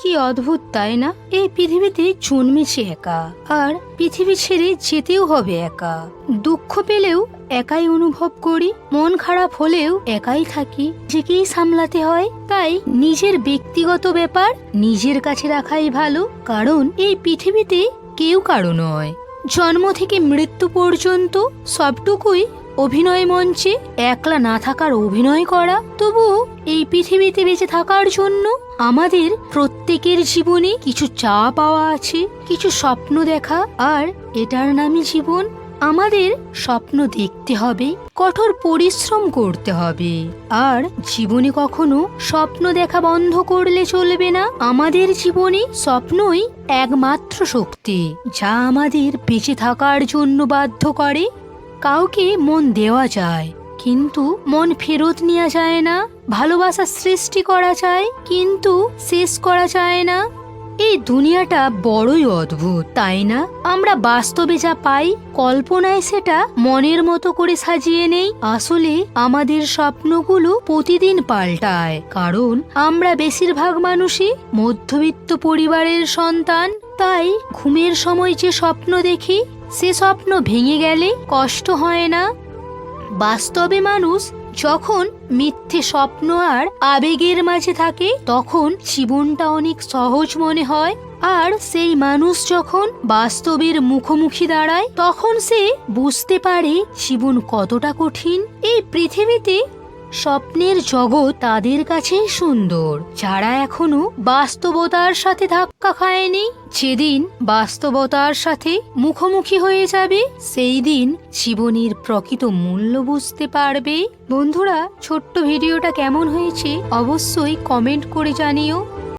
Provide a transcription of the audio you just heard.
কি অদ্ভুত, তাই না? এই পৃথিবীতে জন্মেছে একা, আর পৃথিবী ছেড়ে যেতেও হবে একা। দুঃখ পেলেও একাই অনুভব করি, মন খারাপ হলেও একাই থাকি। নিজেকেই সামলাতে হয়, তাই নিজের ব্যক্তিগত ব্যাপার নিজের কাছে রাখাই ভালো, কারণ এই পৃথিবীতে কেউ কারও নয়। জন্ম থেকে মৃত্যু পর্যন্ত সবটুকুই অভিনয় মঞ্চে একলা না থাকার অভিনয় করা, তবু এই পৃথিবীতে বেঁচে থাকার জন্য আমাদের প্রত্যেকের জীবনে কিছু চা পাওয়া আছে, কিছু স্বপ্ন দেখা, আর এটার নামই জীবন আমাদের স্বপ্ন দেখতে হবে, কঠোর পরিশ্রম করতে হবে। আর জীবনে কখনো স্বপ্ন দেখা বন্ধ করলে চলবে না, আমাদের জীবনে স্বপ্নই একমাত্র শক্তি, যা আমাদের বেঁচে থাকার জন্য বাধ্য করে। কাউকে মন দেওয়া যায়, কিন্তু মন ফেরত নেওয়া যায় না। ভালোবাসা সৃষ্টি করা যায়, কিন্তু শেষ করা যায় না। এই দুনিয়াটা বড়ই অদ্ভুত, তাই না? আমরা বাস্তবে যা পাই, কল্পনায় সেটা মনের মতো করে সাজিয়ে নেই। আসলে আমাদের স্বপ্নগুলো প্রতিদিন পাল্টায়, কারণ আমরা বেশিরভাগ মানুষই মধ্যবিত্ত পরিবারের সন্তান। তাই ঘুমের সময় যে স্বপ্ন দেখি সে স্বপ্ন ভেঙে গেলে কষ্ট হয় না। বাস্তবে মানুষ যখন মিথ্যে স্বপ্ন আর আবেগের মাঝে থাকে, তখন জীবনটা অনেক সহজ মনে হয়। আর সেই মানুষ যখন বাস্তবের মুখোমুখি দাঁড়ায়, তখন সে বুঝতে পারে জীবন কতটা কঠিন। এই পৃথিবীতে স্বপ্নের জগৎ তাদের কাছে সুন্দর। যারা এখনও বাস্তবতার সাথে ধাক্কা খায়নি, যেদিন বাস্তবতার সাথে মুখোমুখি হয়ে যাবে, সেই দিন জীবনের প্রকৃত মূল্য বুঝতে পারবে। বন্ধুরা, ছোট্ট ভিডিওটা কেমন হয়েছে অবশ্যই কমেন্ট করে জানিও।